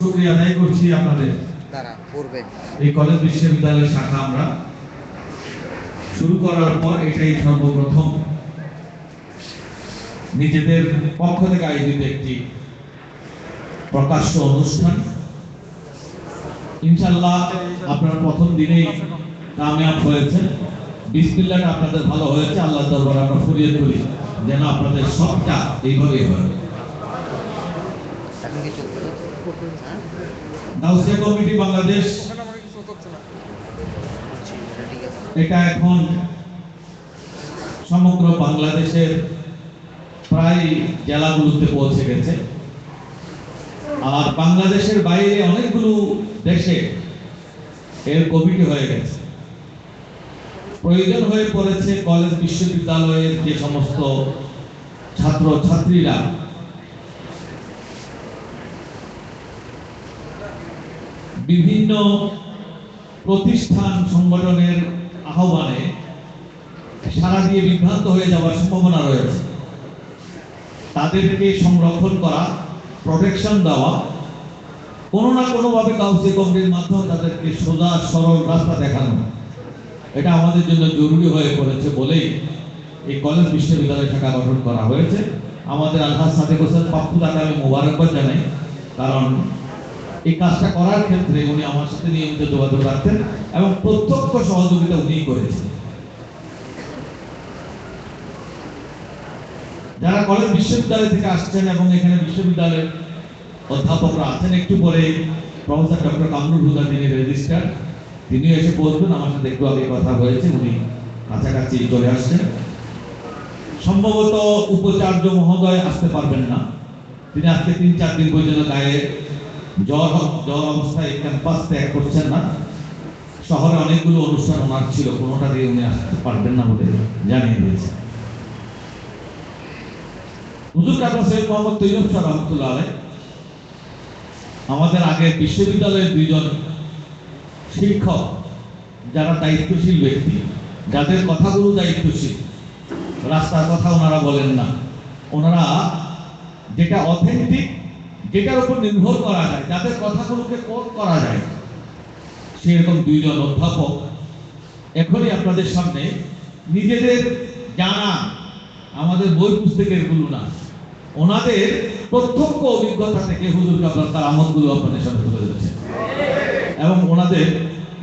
শুক্রিয়া আদায় করছি আপনাদের। এই কলেজ বিশ্ববিদ্যালয়ের শাখা আমরা শুরু করার পর এটাই সর্বপ্রথম। নিজেদের পক্ষ থেকে আয়োজিত একটি প্রকাশ্য অনুষ্ঠান। ইনশাল্লাহ আপনারা প্রথম দিনেই কামিয়াব হয়েছে। বিসমিল্লাহটা আপনাদের ভালো হয়েছে আল্লাহ দরবার আমরা ফুরিয়ে তুলি যেন আপনাদের সবটা এইভাবেই হয়। এখন কি গাউসিয়া কমিটি বাংলাদেশ এটা এখন সমগ্র বাংলাদেশের প্রায় জেলাগুলোতে পৌঁছে গেছে। আর বাংলাদেশের বাইরে অনেকগুলো দেশে এর কমিটি হয়ে গেছে। প্রয়োজন হয়ে পড়েছে কলেজ বিশ্ববিদ্যালয়ের যে সমস্ত ছাত্র ছাত্রীরা বিভিন্ন প্রতিষ্ঠান সংগঠনের আহ্বানে সারা দিয়ে বিভ্রান্ত হয়ে যাওয়ার সম্ভাবনা রয়েছে। তাদেরকে সংরক্ষণ করা প্রোটেকশন দেওয়া, কোনো না কোনোভাবে কাউন্সিল কমিটির মাধ্যমে তাদেরকে সোজা, সরল রাস্তা দেখানো, এটা আমাদের জন্য জরুরি হয়ে পড়েছে বলেই এই কলেজ বিশ্ববিদ্যালয় শাখা গঠন করা হয়েছে। আমাদের আলহাজ সাদেক হোসেন, পাপ্পু তাকে আমি মোবারকবাদ জানাই, কারণ এই কাজটা করার ক্ষেত্রে উনি আমার সাথে নিয়মিত যোগাযোগ রাখতেন এবং প্রত্যক্ষ সহযোগিতা উনি করেছেন। যারা কলেজ বিশ্ববিদ্যালয় থেকে আসছেন এবং এখানে বিশ্ববিদ্যালয়ের অধ্যাপকরা আছেন, একটু পরে প্রফেসর ডক্টর কামরুল হুদা তিনি রেজিস্ট্রার, তিনিও এসে বলবেন, আমার সাথে একটু আগে কথা হয়েছে, উনি কাছাকাছি চলে আসছেন। সম্ভবত উপাচার্য মহোদয় আসতে পারবেন না। তিনি আজকে তিন চার দিন পর্যন্ত গায়ে জ্বর জ্বর অবস্থায় ক্যাম্পাস ত্যাগ করছেন না। শহরে অনেকগুলো অনুষ্ঠান ওনার ছিল, কোনোটা দিয়ে উনি আসতে পারবেন না বলে জানিয়ে দিয়েছে। হুজুর কাকা সৈয়দ মোহাম্মদ তৈয়ব শাহ রহমতুল্লাহ আমাদের আগে বিশ্ববিদ্যালয়ের দুইজন শিক্ষক, যারা দায়িত্বশীল ব্যক্তি, যাদের কথাগুলো দায়িত্বশীল, রাস্তার কথা ওনারা বলেন না। ওনারা যেটা অথেন্টিক যেটার উপর নির্ভর করা যায়, যাদের কথাগুলোকে কোট করা যায়, সেরকম দুইজন অধ্যাপক। এখনই আপনাদের সামনে নিজেদের জানা, আমাদের বই পুস্তকেরগুলো না ওনাদের প্রত্যক্ষ অভিজ্ঞতা থেকে হুজুর কাবলার তার আমলগুলো আপনাদের সামনে তুলে ধরেছে। এবং ওনাদের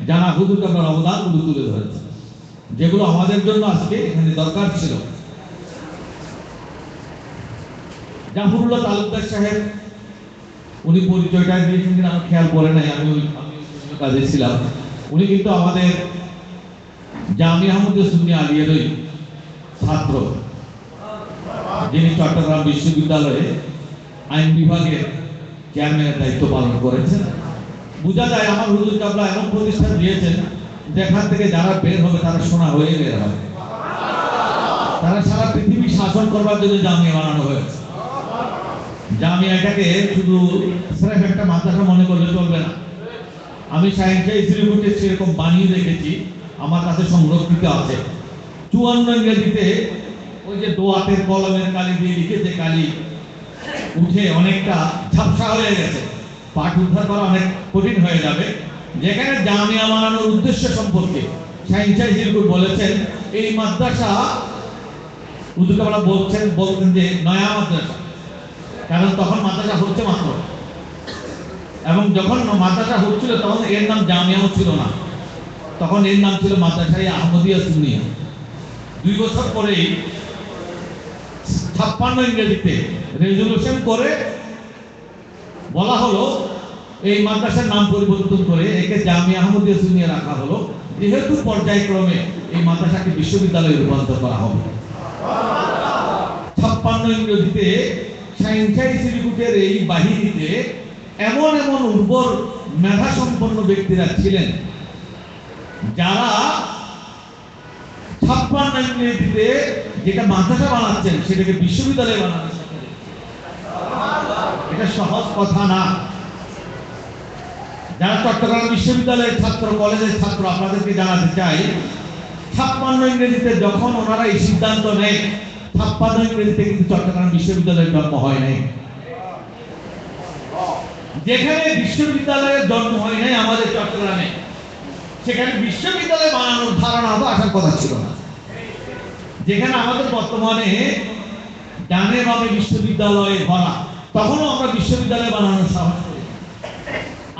জানা হুজুর কাবলার অবদানগুলো তুলে ধরেছে। যেগুলো আমাদের জন্য আজকে এখানে দরকার ছিল। জাফরুল্লাহ তালুকদার সাহেব উনি পরিচয়টা দিয়েছেন কিনা আমার খেয়াল পড়ে নাই, আমি কাজে ছিলাম। উনি কিন্তু আমাদের জামি আহমদ সুন্নি আলিয়ারই ছাত্র, যিনি চট্টগ্রাম বিশ্ববিদ্যালয়ে আইন বিভাগের চেয়ারম্যানের দায়িত্ব পালন করেছেন। বোঝা যায় আমার হুজুর কাবলা এমন প্রতিষ্ঠান দিয়েছেন, যেখান থেকে যারা বের হবে তারা সোনা হয়ে বের হবে। তারা সারা পৃথিবী শাসন করবার জন্য জামিয়া বানানো হয়েছে। জামিয়াটাকে শুধু একটা মাদ্রাসা মনে করলে চলবে না। আমি সেরকম বানিয়ে রেখেছি, আমার কাছে ইংরেজিতে ওই যে কলমের কালি দিয়ে উঠে অনেকটা ঝাপসা হয়ে গেছে। পাঠ উদ্ধার করা অনেক কঠিন হয়ে যাবে। যেখানে জামিয়া বানানোর উদ্দেশ্য সম্পর্কে সাইন্সাই জিরকুর বলেছেন, এই মাদ্রাসা উদ্যোগরা বলছেন বলতেন যে নয়া মাদ্রাসা। কারণ তখন মাদ্রাসা হচ্ছে মাত্র। এবং যখন মাদ্রাসা হচ্ছিল, তখন এর নাম জামিয়াও ছিল না। তখন এর নাম ছিল মাদ্রাসাই আহমদিয়া সুনিয়া দুই বছর পরেই ছাপ্পান্ন ইংরেজিতে রেজলিউশন করে বলা হলো, এই মাদ্রাসার নাম পরিবর্তন করে একে জামিয়া আহমদিয়া সুনিয়া রাখা হলো। যেহেতু পর্যায়ক্রমে এই মাদ্রাসাকে বিশ্ববিদ্যালয়ে রূপান্তর করা হবে। ছাপ্পান্ন ইংরেজিতে ইনস্টিটিউটের এই বাহিনীতে এমন এমন উর্বর মেধা সম্পন্ন ব্যক্তিরা ছিলেন, যারা ছাপ্পান্ন যেটা মাদ্রাসা বানাচ্ছেন সেটাকে বিশ্ববিদ্যালয়ে এটা সহজ কথা না। যারা চট্টগ্রাম বিশ্ববিদ্যালয়ের ছাত্র, কলেজের ছাত্র, আপনাদেরকে জানাতে চাই, ছাপ্পান্ন ইংরেজিতে যখন ওনারা এই সিদ্ধান্ত নেয় ছাপ্পান্ন ইংরেজিতে কিন্তু চট্টগ্রাম বিশ্ববিদ্যালয়ের জন্ম হয় নাই। যেখানে বিশ্ববিদ্যালয়ের জন্ম হয় নাই আমাদের চট্টগ্রামে, সেখানে বিশ্ববিদ্যালয় বানানোর ধারণা তো আসার কথা ছিল না। যেখানে আমাদের বর্তমানে ডানে বামে বিশ্ববিদ্যালয়ে ভরা তখনও আমরা বিশ্ববিদ্যালয় বানানোর সাহস করি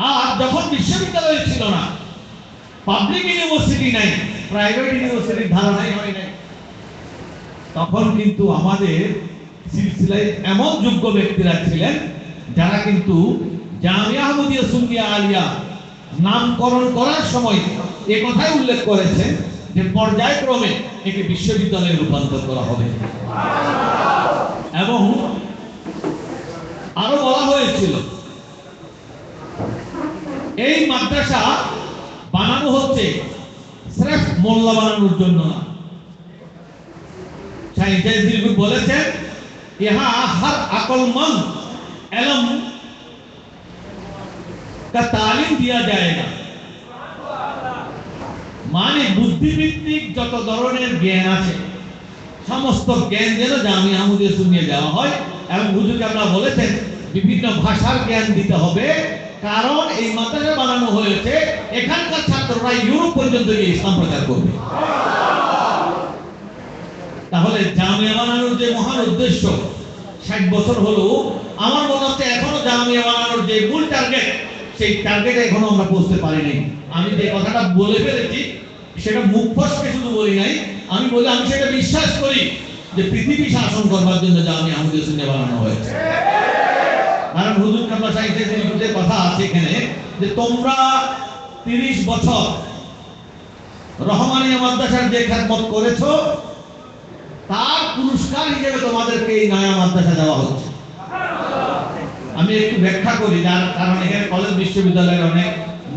আর যখন বিশ্ববিদ্যালয় ছিল না পাবলিক ইউনিভার্সিটি নাই প্রাইভেট ইউনিভার্সিটির ধারণাই হয় নাই। তখন কিন্তু আমাদের সিলসিলায় এমন যোগ্য ব্যক্তিরা ছিলেন, যারা কিন্তু জামিয়া আহমদিয়া সুন্নিয়া আলিয়া নামকরণ করার সময় এ কথাই উল্লেখ করেছেন যে পর্যায়ক্রমে একে বিশ্ববিদ্যালয়ে রূপান্তর করা হবে। এবং আরও বলা হয়েছিল, এই মাদ্রাসা বানানো হচ্ছে স্রেফ মোল্লা বানানোর জন্য না। সাইন্টিস্ট দিলবু বলেছেন ইহা हर अक्लमंद इल्म का तालीम दिया जाएगा মানে বুদ্ধিভিত্তিক যত ধরনের জ্ঞান আছে সমস্ত জ্ঞান যেন জামি আহমদে শুনিয়ে দেওয়া হয় এবং হুজুরকে আমরা বলেছেন বিভিন্ন ভাষার জ্ঞান দিতে হবে কারণ এই মাদ্রাসা বানানো হয়েছে এখানকার ছাত্ররা ইউরোপ পর্যন্ত গিয়ে ইসলাম প্রচার করবে তাহলে জামিয়া বানানোর যে মহান উদ্দেশ্য, ষাট বছর হলো, আমার মনে হচ্ছে এখনও জামিয়া বানানোর যে মূল টার্গেট সেই টার্গেটে এখনও আমরা পৌঁছতে পারিনি। আমি যে কথাটা বলে ফেলেছি, সেটা মুখ ফসকে শুধু বলি নাই, আমি বলি, আমি সেটা বিশ্বাস করি যে পৃথিবী শাসন করবার জন্য জামিয়া আমাদের শুনে বানানো হয়েছে। কারণ হুজুর কাবলা সাহিত্যের কথা আছে এখানে, যে তোমরা তিরিশ বছর রহমানিয়া মাদ্রাসার যে খেদমত করেছ তার পুরস্কার হিসেবে তোমাদেরকে এই নয়া মাদ্রাসা দেওয়া হচ্ছে। আমি একটু ব্যাখ্যা করি, যার কারণ এখানে কলেজ বিশ্ববিদ্যালয়ের অনেক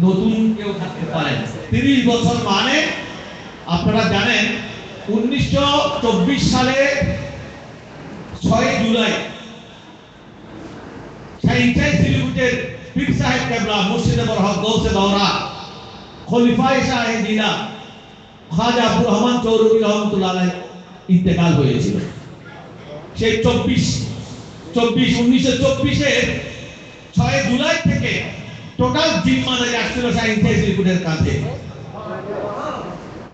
নতুন কেউ থাকতে পারে তিরিশ বছর মানে আপনারা জানেন, উনিশশো চব্বিশ সালে ছয় জুলাই সাইন্সাই সিলিগুটের পীর সাহেব কেবলা মুর্শিদে বরহক গৌসে দৌরা, খলিফায়ে শাহেদিনা খাজা আব্দুর রহমান চৌধুরী রহমতুল্লাহ ইন্তেকাল হয়েছিল। সেই চব্বিশ চব্বিশ, উনিশশো চব্বিশের ছয় জুলাই থেকে টোটাল জিম্মাদারি আসছিল সাইন্সাই রিপোর্টের কাছে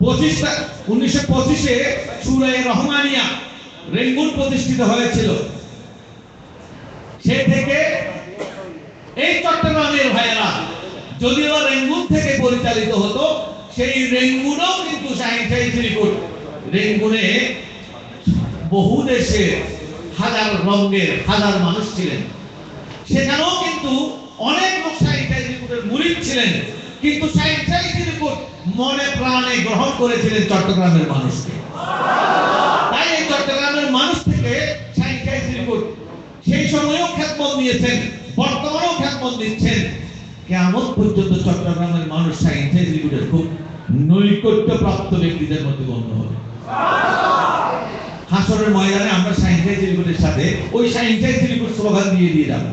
পঁচিশ উনিশশো পঁচিশে সুরায় রহমানিয়া রেঙ্গুন প্রতিষ্ঠিত হয়েছিল। সে থেকে এই চট্টগ্রামের ভাইয়েরা যদিও রেঙ্গুন থেকে পরিচালিত হতো, সেই রেঙ্গুনও কিন্তু সাইন্সাই রিপোর্ট। রেঙ্গুনে বহু দেশের হাজার রঙের হাজার মানুষ ছিলেন। সেখানেও কিন্তু অনেক লোক রিপোর্টের মুরিদ ছিলেন, কিন্তু রিপোর্ট মনে প্রাণে গ্রহণ করেছিলেন চট্টগ্রামের মানুষকে। তাই এই চট্টগ্রামের মানুষ থেকে রিপোর্ট সেই সময়েও খ্যাতমত নিয়েছেন বর্তমানেও খ্যাতমত দিচ্ছেন। কেমন পর্যন্ত চট্টগ্রামের মানুষ সাইন্সাই রিপোর্টের খুব নৈকট্য প্রাপ্ত ব্যক্তিদের মধ্যে গণ্য হবে। হাসরের ময়দানে আমরা সাইন্সাই রিপোর্টের সাথে, ওই সাইন্সাই রিপোর্ট স্লোগান দিয়ে দিয়ে যাব।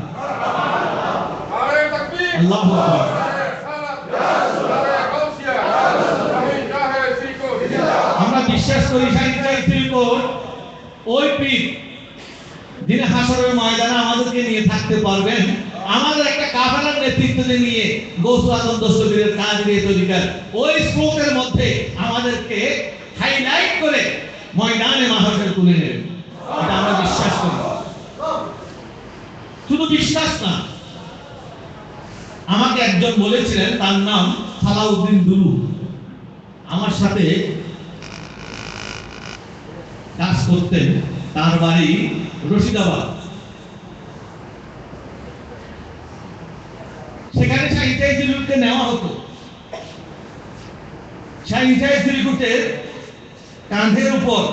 আমরা বিশ্বাস করি সাইন্সাই রিপোর্ট ওই পীর যিনি হাসরের ময়দানে আমাদেরকে নিয়ে থাকতে পারবেন, আমাদের একটা কাফেলার নেতৃত্ব নিয়ে গৌসু আদম দস্তবীরের কাজ দিয়ে তরিকার ওই স্রোতের মধ্যে আমাদেরকে হাইলাইট করে ময়দানে মাহাসের তুলে নেবেন এটা আমরা বিশ্বাস করি। শুধু বিশ্বাস না, আমাকে একজন বলেছিলেন, তার নাম সালাউদ্দিন দুলু। আমার সাথে কাজ করতেন, তার বাড়ি রশিদাবাদ। সেখানে জিলুটকে নেওয়া হতো। জিলুটের কাঁধের উপর।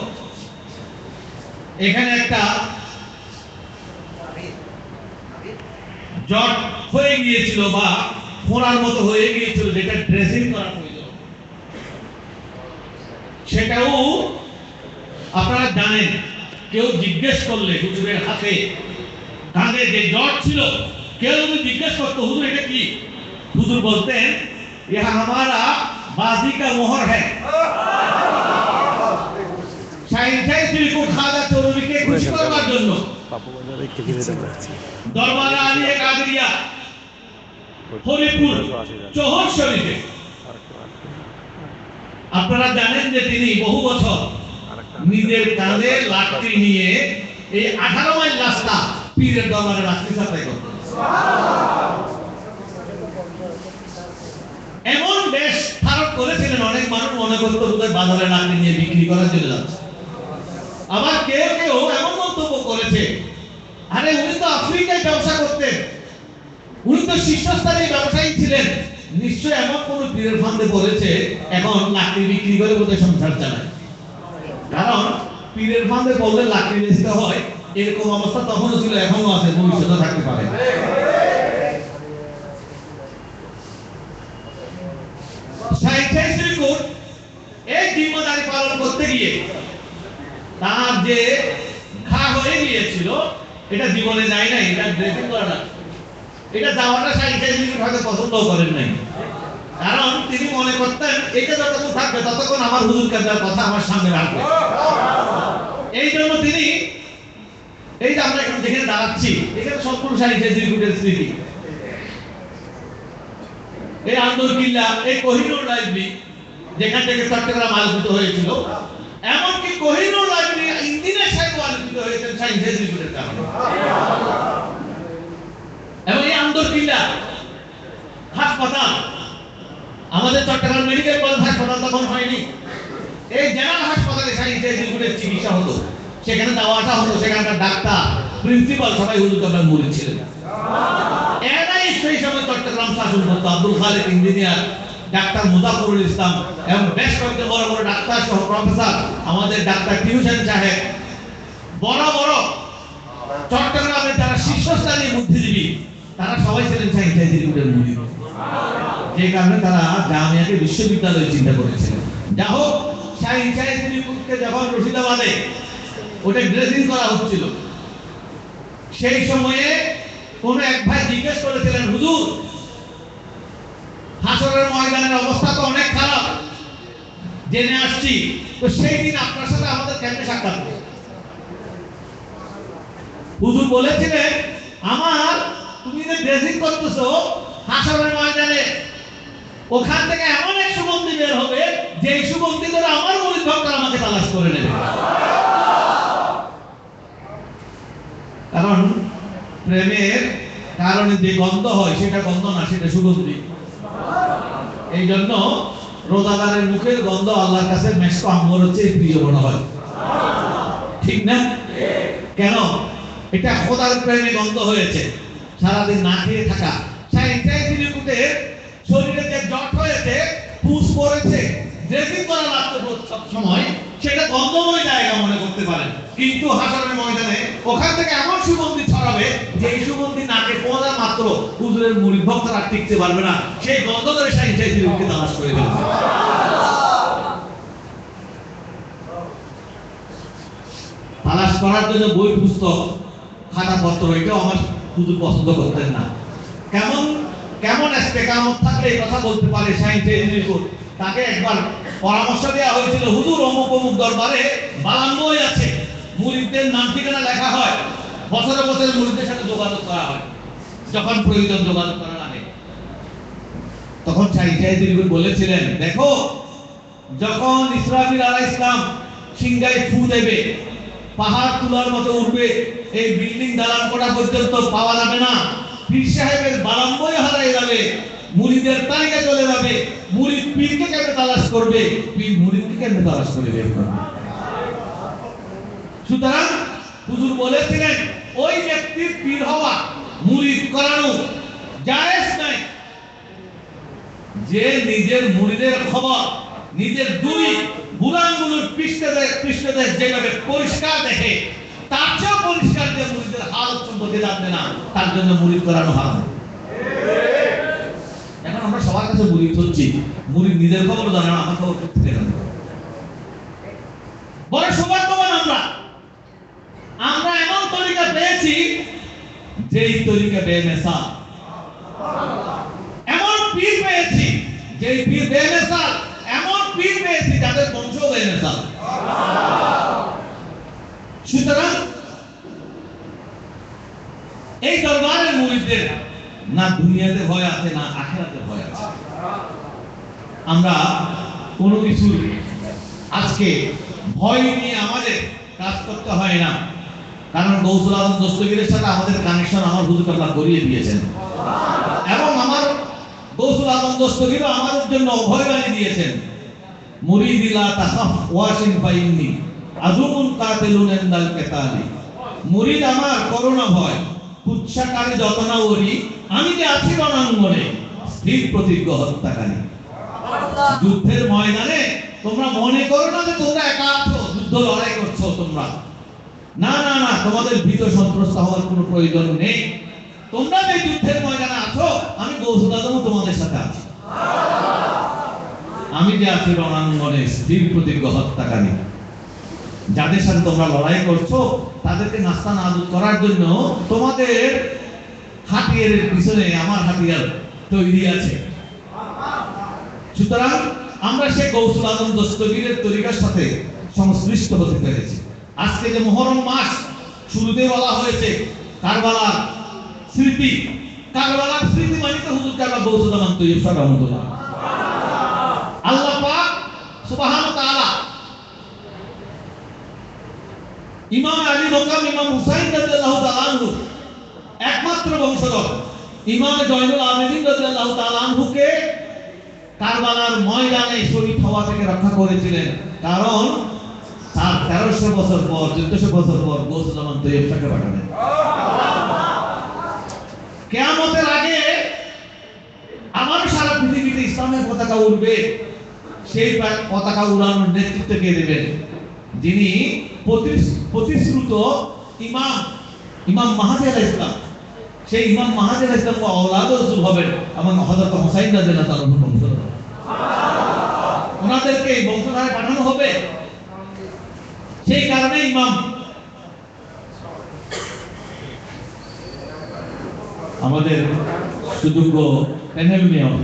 এখানে একটা জট হয়ে গিয়েছিল বা ফোড়ার মতো হয়ে গিয়েছিল, যেটা ড্রেসিং করা প্রয়োজন। সেটাও আপনারা জানেন, কেউ জিজ্ঞেস করলে হুজুরের হাতে কাঁধে যে জট ছিল, কেউ যদি জিজ্ঞেস করতো, হুজুর, এটা কি? হুজুর বলতেন, ইহা আমারা বাজিকা মোহর হ্যাঁ খাজা খুশি করবার জন্য? দরবারে আলী হরিপুর চৌহর শরীফে। আপনারা জানেন যে তিনি বহু বছর নিজের কাঁধে লাঠি নিয়ে এই আঠারো মাইল রাস্তা পীরের দরবারে রাত্রি সাপ্লাই করতেন। এমন বেশ খারাপ করেছিলেন অনেক মানুষ মনে করতো বাজারে লাঠি নিয়ে বিক্রি করার জন্য যাচ্ছে। আবার কেউ কেউ এমন মন্তব্য করেছে। আরে উনি তো আফ্রিকায় ব্যবসা করতেন। উনি তো শীর্ষস্থানীয় ব্যবসায়ী ছিলেন। নিশ্চয় এমন কোন পীরের ফান্দে পড়েছে এখন লাকড়ি বিক্রি করে বোধহয় সংসার চালায়। কারণ পীরের ফান্দে পড়লে লাকড়ি বেচতে হয়, এরকম অবস্থা তখনও ছিল এখনও আছে ভবিষ্যতে থাকতে পারে। এই জিম্মেদারি পালন করতে গিয়ে তার যে ঘা হয়ে গিয়েছিল, এটা জীবনে যায় নাই, এটা ড্রেসিং করা না। এটা যাওয়াটা সাইন্টিফিক ভাবে পছন্দ করেন নাই। কারণ তিনি মনে করতেন, এটা যতক্ষণ থাকবে, ততক্ষণ আমার হুজুর কাজার কথা আমার সামনে রাখবে। এই জন্য তিনি, এই যে আমরা এখানে যেখানে দাঁড়াচ্ছি, এখানে সম্পূর্ণ সাইন্টিফিক স্মৃতি। এই আন্দর কিল্লা, এই কোহিনুর লাইব্রেরি, যেখান থেকে চট্টগ্রাম আলোচিত হয়েছিল, এমনকি কোহিনুর লাইব্রেরি ইঞ্জিনিয়ার সাহেব আলোচিত হয়েছেন সাইন্সের রিপোর্টের কারণে এবং এই কিল্লা হাসপাতাল, আমাদের চট্টগ্রাম মেডিকেল কলেজ হাসপাতাল তখন হয়নি। এই জেনারেল হাসপাতালে সাইন্সের রিপোর্টের চিকিৎসা হতো, সেখানে যাওয়া আসা হতো, সেখানকার ডাক্তার, প্রিন্সিপাল সবাই হুজুর কাবলার মুরিদ ছিলেন। এরাই সেই সময় চট্টগ্রাম শাসন করতো, আব্দুল খালেক ইঞ্জিনিয়ার ডাক্তার মুজাফরুল ইসলাম এবং বেশ কয়েকজন বড় বড় ডাক্তার সহ প্রফেসর, আমাদের ডাক্তার টিউশন সাহেব। বড় বড় চট্টগ্রামের যারা শীর্ষস্থানীয় বুদ্ধিজীবী, তারা সবাই ছিলেন সাইন্সের মুড়ি যে কারণে তারা জামিয়াকে বিশ্ববিদ্যালয় চিন্তা করেছিলেন যা হোক সাইন্সকে যখন রশিদাবাদে ওটা ড্রেসিং করা হচ্ছিল, সেই সময়ে কোন এক ভাই জিজ্ঞেস করেছিলেন, হুজুর হাসরের ময়দানের অবস্থা তো অনেক খারাপ। জেনে আসছি। তো সেই দিন আপনার সাথে আমাদের কেমনে সাক্ষাৎ? হুজুর বলেছিলেন, আমার, তুমি যে ড্রেসিং করতেছো হাসরের ময়দানে, ওখান থেকে এমন এক সুগন্ধি বের হবে যে সুগন্ধি করে আমার মরিদ ভক্তরা আমাকে তালাশ করে নেবে। কারণ প্রেমের কারণে যে গন্ধ হয়, সেটা গন্ধ না, সেটা সুগন্ধি। এই জন্য রোজাদারের মুখের গন্ধ আল্লাহর কাছে মেশকো আম্বর হচ্ছে প্রিয় মনে হয়। ঠিক না? কেন? এটা খোদার প্রেমে গন্ধ হয়েছে। সারাদিন না খেয়ে থাকা। সাইন্টিফিকের শরীরে যে জট হয়েছে, পুষ পড়েছে ড্রেসিং করা লাগতো সব সময়। সেটা গন্ধময় জায়গা মনে করতে পারেন। কিন্তু হাসানের ময়দানে ওখান থেকে এমন সুগন্ধি ছড়াবে যে এই সুগন্ধি নাকে পৌঁছা মাত্র হুজুরের মুড়ি ভক্তরা টিকতে পারবে না। সেই গন্ধ ধরে সাইন্টিফিককে তালাশ করে দেবে তালাশ করার জন্য বই, পুস্তক খাতাপত্র এটাও আমার শুধু পছন্দ করতেন না। কেমন কেমন কেমন থাকলে কথা বলতে পারে রিপোর্ট তাকে একবার পরামর্শ দেওয়া হয়েছিল, হুজুর, অমুক অমুক দরবারে বালান বই আছে, মুরিদদের নাম ঠিকানা লেখা হয়। বছরে বছরে মুরিদদের সাথে যোগাযোগ করা হয়, যখন প্রয়োজন যোগাযোগ করা লাগে তখন সাইন্সের রিপোর্ট বলেছিলেন, দেখো, যখন ইসরাফিল আলাইহিস ইসলাম সিংহায় ফু দেবে, পাহাড় তুলার মতো উঠবে এই বিল্ডিং দালান করা পর্যন্ত পাওয়া যাবে না? পীর সাহেবের বারাম্বই হারাই যাবে। মুরিদের তালিকা চলে যাবে। মুরিদ পীরকে কেমনে তালাশ করবে? পীর মুরিদকে কেমনে তালাশ করে বের করবে? সুতরাং হুজুর বলেছিলেন, ওই ব্যক্তির পীর হওয়া মুরিদ করানো জায়েজ নাই যে নিজের মুরিদের খবর, নিজের দুই বুড়াঙ্গুলোর পৃষ্ঠদেশ পৃষ্ঠদেশ যেভাবে পরিষ্কার দেখে, তার চেয়েও পরিষ্কার যে মুরিদের হালত সম্পর্কে জানবে না, তার জন্য মুরিদ করানো হারাম। কাছে মুরিদ হচ্ছি মুরিদ নিজের খবর জানে না, আমার খবর থেকে জানে বড় সৌভাগ্যবান আমরা আমরা এমন তরিকা পেয়েছি যেই তরিকা এমন পীর পেয়েছি যেই পীর এমন পীর পেয়েছি যাদের বংশ সুতরাং এই দরবারের মুরিদদের না দুনিয়াতে ভয় আছে, না আখেরাতে ভয় আছে। আমরা কোনো কিছু আজকে ভয় নিয়ে আমাদের কাজ করতে হয় না। কারণ গৌসুল আলম দস্তগীরের সাথে আমাদের কানেকশন আমার হুজুর কাবলা করিয়ে দিয়েছেন। এবং আমার গৌসুল আলম দস্তগীরও আমাদের জন্য অভয় অভয়বাণী দিয়েছেন। মুরিদিলা তাখাফ ওয়াসিন ফাইন্নি, আজুমুন কাতিলুন ইনদাল কেতালি। মুরিদ আমার করোনা ভয় কুচ্ছাকারে যত না ওরি, আমি যে আছি রণাঙ্গনে। স্থির প্রতিজ্ঞ হত্যাকারী যুদ্ধের ময়দানে তোমরা মনে করো না যে তোমরা একা আছো, যুদ্ধ লড়াই করছ তোমরা। না না না, তোমাদের ভীত সন্ত্রস্ত হওয়ার কোনো প্রয়োজন নেই। তোমরা যে যুদ্ধের ময়দানে আছো, আমি গৌসুল তোমাদের সাথে আছি। আমি যে আছি রণাঙ্গনে স্থির প্রতিজ্ঞ হত্যাকারী যাদের সাথে তোমরা লড়াই করছ, তাদেরকে নাস্তা নাবুদ করার জন্য তোমাদের হাতিয়ারের পিছনে, আমার হাতিয়ার তৈরি আছে। সুতরাং আমরা সে গৌসুল আজম দস্তগীরের তরিকার সাথে সংশ্লিষ্ট হতে পেরেছি। আজকে যে মহরম মাস শুরুতে বলা হয়েছে, কারবালার স্মৃতি কারবালার স্মৃতি মানে তো হুজুর কারবালা গৌসুল আজম তৈরি রহমতুল্লাহ আল্লাহ পাক সুবহান তাআলা ইমাম আলী মোকাম, ইমাম হুসাইন রাদিয়াল্লাহু তাআলা একমাত্র বংশধর ইমাম জয়নুল আবেদিন রাদিয়াল্লাহু তাআলা আনহুকে কারবালার ময়দানে শহীদ হওয়া থেকে রক্ষা করেছিলেন। কারণ তার তেরোশো বছর পর, চোদ্দশো বছর পর গৌসুল আমান তৈয়ব তাকে পাঠালেন। কেয়ামতের আগে আবার সারা পৃথিবীতে ইসলামের পতাকা উঠবে সেই পতাকা উড়ানোর নেতৃত্ব কে দেবেন? যিনি প্রতিশ্রুত ইমাম ইমাম মাহাদি ইসলাম সেই ইমাম আলাহ ইসলাম অলাদ রসুল হবেন এবং হজরত হোসাইন রাজিয়াল্লাহু তাআলা বংশধর ওনাদেরকে এই বংশধারে পাঠানো হবে। সেই কারণে ইমাম আমাদের সুযোগ্য প্যানেল মেয়র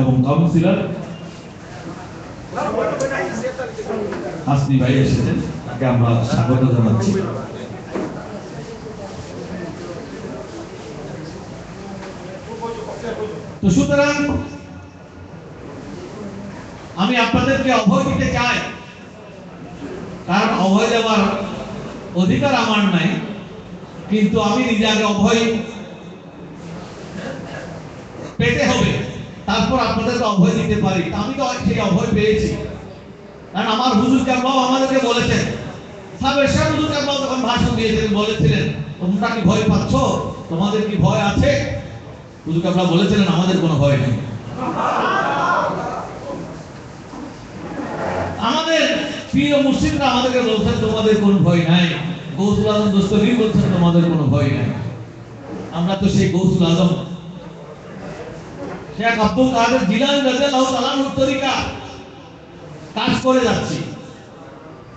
এবং কাউন্সিলর আসনি ভাই এসেছেন, তাকে আমরা স্বাগত জানাচ্ছি। তো সুতরাং আমি আপনাদেরকে অভয় দিতে চাই। কারণ অভয় দেওয়ার অধিকার আমার নাই, কিন্তু আমি নিজে আগে অভয় পেতে হবে, তারপর আপনাদেরকে অভয় দিতে পারি। আমি তো সেই অভয় পেয়েছি। কারণ আমার হুজুর কাবাও আমাদেরকে বলেছেন সাবের শাহ হুজুর কাবাও তখন ভাষণ দিয়েছিলেন বলেছিলেন, তোমরা কি ভয় পাচ্ছ? তোমাদের কি ভয় আছে? হুজুর বলেছিলেন আমাদের কোনো ভয় নেই? আমাদের প্রিয় মুসলিমরা আমাদেরকে বলছেন তোমাদের কোনো ভয় নাই। গৌসুল আজম দোস্তগীর বলছেন, তোমাদের কোনো ভয় নাই। আমরা তো সেই গৌসুল আজম। শেখ আব্দুল কাদের কাজ করে যাচ্ছি।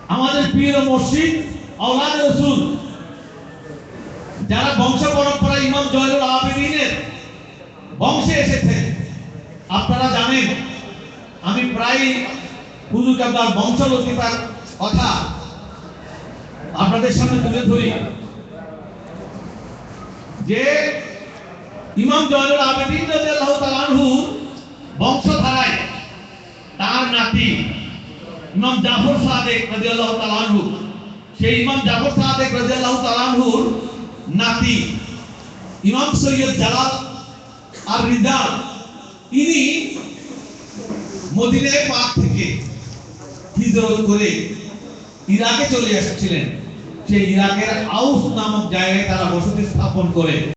আমাদের মসজিদ আওলাদ রসুল, যারা বংশ পরম্পরা ইমাম জয়নুল আবেদিনের বংশে এসেছেন আপনারা জানেন, আমি প্রায় হুজুর কাবলার বংশলতিতার কথা আপনাদের সামনে তুলে ধরি। যে ইমাম জয়নুল আবেদিন রাদিয়াল্লাহু তাআলা আনহু বংশধারায় তার নাতি ইমাম জাফর সাদেক রাদিয়াল্লাহু তাআলা আনহু, সেই ইমাম জাফর সাদেক রাদিয়াল্লাহু তাআলা আনহুর নাতি ইমাম সৈয়দ জালাল আর রিদাল ইনি মদিনায় পাক থেকে হিজরত করে ইরাকে চলে এসেছিলেন। সেই ইরাকের আউস নামক জায়গায় তারা বসতি স্থাপন করে।